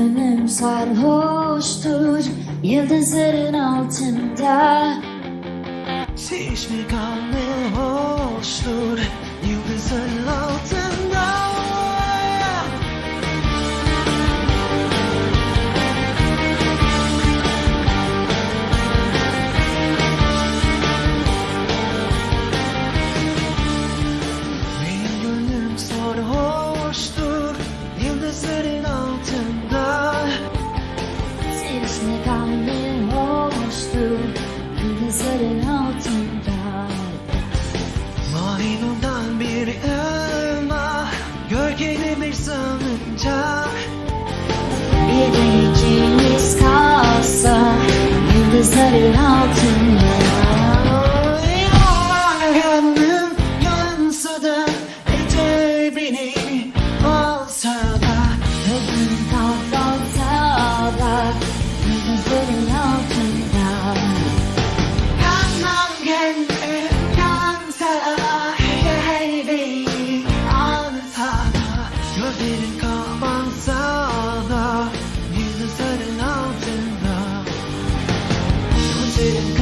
Gönlüm sarhoştur Yıldızların altında. Sevişme kalme hoştur uzakta Bir de ikimiz kalsa Yıldızların altında. Yangın yansa da Eder beni Olsa da. Ömrüm kalsa Gözlerin kalman sağda Yıldızların altında. Gözlerin